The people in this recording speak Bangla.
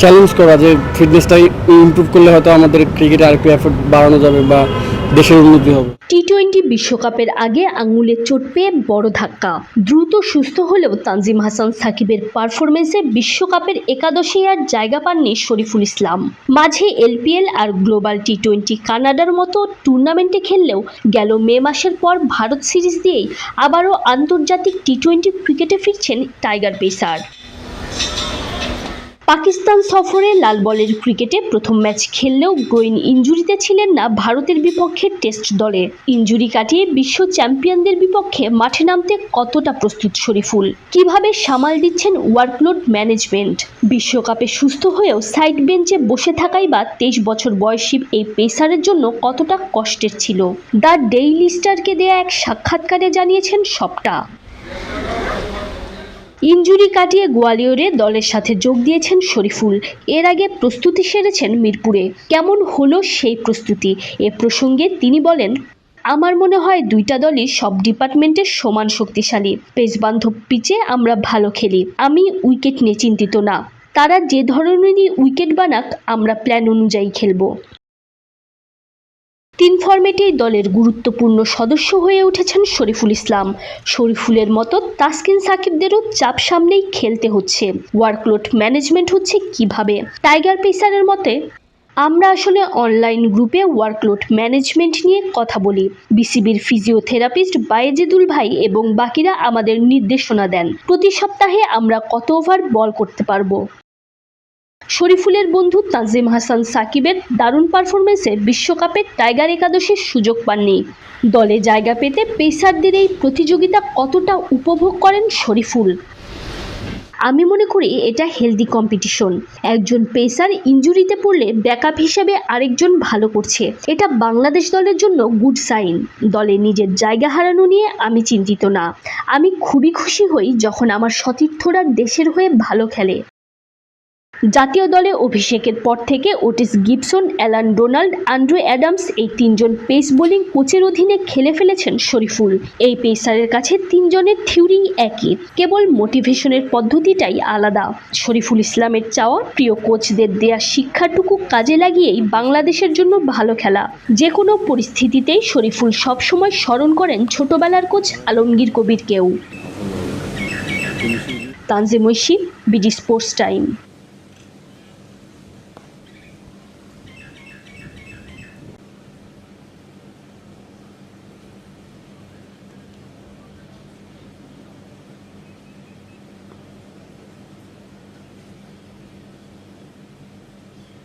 চ্যালেঞ্জ করা যে ফিটনেসটা ইমপ্রুভ করলে হয়তো আমাদের ক্রিকেটে আরেকটু এফোর্ট বাড়ানো যাবে বা দেশের উন্নতি হবে। টি টোয়েন্টি বিশ্বকাপের আগে আঙুলের চোট পেয়ে বড় ধাক্কা। দ্রুত সুস্থ হলেও তানজিম হাসান সাকিবের পারফরমেন্সে বিশ্বকাপের একাদশে আর জায়গা পাননি শরীফুল ইসলাম। মাঝে এলপিএল আর গ্লোবাল টি টোয়েন্টি কানাডার মতো টুর্নামেন্টে খেললেও গেল মে মাসের পর ভারত সিরিজ দিয়েই আবারও আন্তর্জাতিক টি টোয়েন্টি ক্রিকেটে ফিরছেন টাইগার পেসার পাকিস্তান সফরে লাল বলের ক্রিকেটে প্রথম ম্যাচ খেললেও গ্রোইন ইঞ্জুরিতে ছিলেন না ভারতের বিপক্ষে টেস্ট দলে। ইঞ্জুরি কাটিয়ে বিশ্ব চ্যাম্পিয়নদের বিপক্ষে মাঠে নামতে কতটা প্রস্তুত শরীফুল? কীভাবে সামাল দিচ্ছেন ওয়ার্কলোড ম্যানেজমেন্ট? বিশ্বকাপে সুস্থ হয়েও সাইড বেঞ্চে বসে থাকাই বা তেইশ বছর বয়সী এই পেসারের জন্য কতটা কষ্টের ছিল? দ্য ডেইলি স্টারকে দেয়া এক সাক্ষাৎকারে জানিয়েছেন সবটা। ইনজুরি কাটিয়ে গোয়ালিয়রে দলের সাথে যোগ দিয়েছেন শরীফুল। এর আগে প্রস্তুতি সেরেছেন মিরপুরে। কেমন হলো সেই প্রস্তুতি? এ প্রসঙ্গে তিনি বলেন, আমার মনে হয় দুইটা দলই সব ডিপার্টমেন্টে সমান শক্তিশালী। পেসবান্ধব পিচে আমরা ভালো খেলি। আমি উইকেট নিয়ে চিন্তিত না। তারা যে ধরনেরই উইকেট বানাক, আমরা প্ল্যান অনুযায়ী খেলব। তিন ফরম্যাটেই দলের গুরুত্বপূর্ণ সদস্য হয়ে উঠেছেন শরীফুল ইসলাম। শরীফুলের মতো তাসকিন সাকিবদেরও চাপ সামনেই খেলতে হচ্ছে। ওয়ার্কলোড ম্যানেজমেন্ট হচ্ছে কীভাবে? টাইগার পেসারের মতে, আমরা আসলে অনলাইন গ্রুপে ওয়ার্কলোড ম্যানেজমেন্ট নিয়ে কথা বলি। বিসিবির ফিজিওথেরাপিস্ট বায়েজিদুল ভাই এবং বাকিরা আমাদের নির্দেশনা দেন। প্রতি সপ্তাহে আমরা কত ওভার বল করতে পারব? শরীফুলের বন্ধু তাজিম হাসান সাকিবের দারুণ পারফরমেন্সে বিশ্বকাপে টাইগার একাদশের সুযোগ পাননি। দলে জায়গা পেতে পেসারদের এই প্রতিযোগিতা কতটা উপভোগ করেন শরীফুল? আমি মনে করি এটা হেলদি কম্পিটিশন। একজন পেসার ইঞ্জুরিতে পড়লে ব্যাকআপ হিসেবে আরেকজন ভালো করছে। এটা বাংলাদেশ দলের জন্য গুড সাইন। দলে নিজের জায়গা হারানো নিয়ে আমি চিন্তিত না। আমি খুবই খুশি হই যখন আমার সতীর্থরা দেশের হয়ে ভালো খেলে। জাতীয় দলে অভিষেকের পর থেকে Otis Gibson, Allan Donald Andrew Adams এই তিনজন পেস বোলিং কোচের অধীনে খেলে ফেলেছেন শরীফুল। এই পেসারের কাছে তিনজনের থিওরি একই, কেবল মোটিভেশনের পদ্ধতিটাই আলাদা। শরীফুল ইসলামের চাওয়া প্রিয় কোচদের দেয়া শিক্ষাটুকু কাজে লাগিয়েই বাংলাদেশের জন্য ভালো খেলা। যে কোনো পরিস্থিতিতেই শরীফুল সবসময় স্মরণ করেন ছোটবেলার coach Alamgir কবিরকেও। Tanjim Oishi BD sports time.